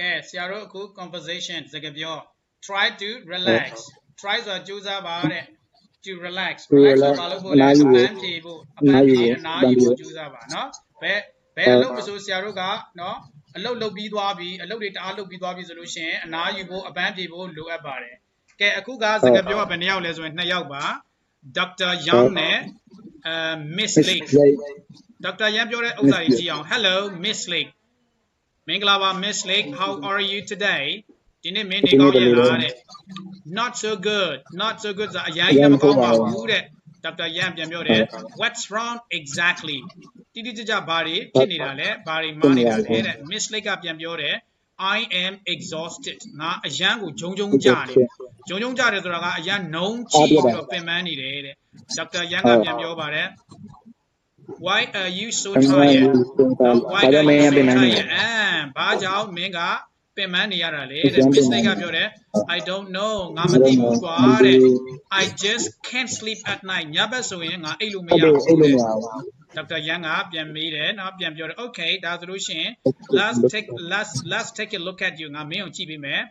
ကဲဆရာတို့အခု conversation စကားပြော try to relax try ဆိုတာကြိုးစားပါတဲ့ to relax To relax ဆို relax ဘာလို့ဖို့လဲအနားယူအဖို့ပန်းဖြေဖို့အပန်းဖြေအနားယူဖို့ကြိုးစားပါနော်ဘယ်ဘယ်အလုပ်မဆိုဆရာတို့ကနော်အလုပ်လုပ်ပြီးသွားပြီအလုပ်တွေတအားလုပ်ပြီးသွားပြီဆိုလို့ရှိရင်အနားယူဖို့အပန်းဖြေဖို့လိုအပ်ပါတယ်ကဲအခုကစကားပြောကဘယ်နှစ်ယောက်လဲဆိုရင်နှစ်ယောက်ပါဒေါက်တာယောင်နဲ့အဲ miss lake ဒေါက်တာရန်ပြောတဲ့ဥစ္စာကြီးကြည့်အောင် hello miss lake မင်္ဂလာပါ miss lake how are you today ဒီနေ့မင်းနေကောင်းရဲ့လားတဲ့ not so good not so good ဆိုတာအရင်ကမကောင်းပါဘူးတဲ့ဒေါက်တာရန်ပြန်ပြောတယ် what's wrong exactly တိတိကျကျဘာတွေဖြစ်နေတာလဲဘာတွေမှားနေတာလဲတဲ့ miss lake ကပြန်ပြောတယ် I am exhausted ငါအရန်ကိုဂျုံဂျုံကြနေဂျုံဂျုံကြတယ်ဆိုတာကအရန်နှုံးချီပြီးတော့ပင်ပန်းနေတယ်တဲ့ဒေါက်တာရန်ကပြန်ပြောပါတယ် why are you so ဘာ tired ဘာကြောင့်မင်းရပြန်နေလဲ အဲ ဘာကြောင့်မင်းကပင်ပန်းနေရတာလဲ ပြန် တဲ့ ပင်ပန်း Miss Lake ကပြောတယ် I don't know ငါမသိဘူးကွာတဲ့ I just can't sleep at night ညဘက်ဆိုရင်ငါအိတ်လို့မ ဟုတ် ရ တယ် ဘူး အဲ့လို တဲ့ မရဘူး ဒေါက်တာရန်ကပြန်မေးတယ်နော်ပြန်ပြောတယ် okay ဒါဆိုလို့ရှိရင် let's take let's let's take a look at you ငါမင်းကိုကြည့်ပေးမယ်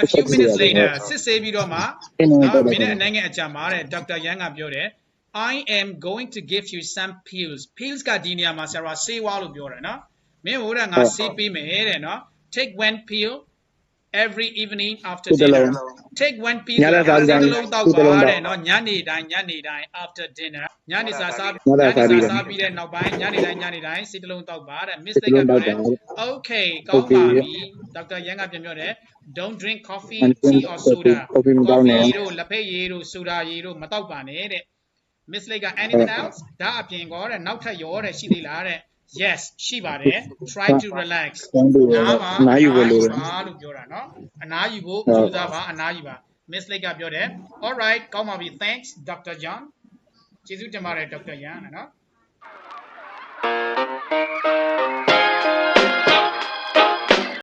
a few minutes later စစ်ဆေးပြီးတော့မှ အဲ့လို နော် တော့ မင်းနဲ့အနိုင်ငံအကြာမှာတဲ့ဒေါက်တာရန်ကပြောတယ် I am going to give you some pills pills ကဒီနေရာမှာဆရာဆေးဝါးလို့ပြောတယ်နော် မင်းဟိုကငါဆေးပေးမယ်တဲ့နော် take one pill every evening after တစ်လုံး dinner take one pill ညစာစားပြီးတစ်လုံးတောက်တစ်လုံးပါတောက်တဲ့နော်ညနေတိုင်းညနေတိုင်း after dinner ညနေစာစားညစာစားပြီးစားပြီးတဲ့နောက်ပိုင်းညနေတိုင်းညနေတိုင်းစီတစ်လုံးတောက်ပါတဲ့ miss တစ် lake ကလုံးပြောတောတယ်က်ပါ okay ကောင်းပါပြီဒေါက်တာရန်ကပြန်ပြောတယ် don't drink coffee And tea drink or soda coffee မတောက်နဲ့ coffee တို့လက်ဖက်ရည်တို့ soda ရည်တို့မတောက်ပါနဲ့တဲ့ miss lake က anything else ဒါအပြင်ကောတဲ့နောက်ထပ်ရောတဲ့ရှိသေးလားတဲ့ yes ရှိပါတယ် try to relax ကျန်းတူရ နားပါ အနားယူဖို့လိုတယ် အနားလို့ပြောတာเนาะအနားယူဖို့ ဟုတ် ကြိုးစားပါအနားယူပါ miss lake ကပြောတယ် all right ကောင်းပါပြီ thanks dr john ကျေးဇူးတင်ပါတယ် dr yan နော်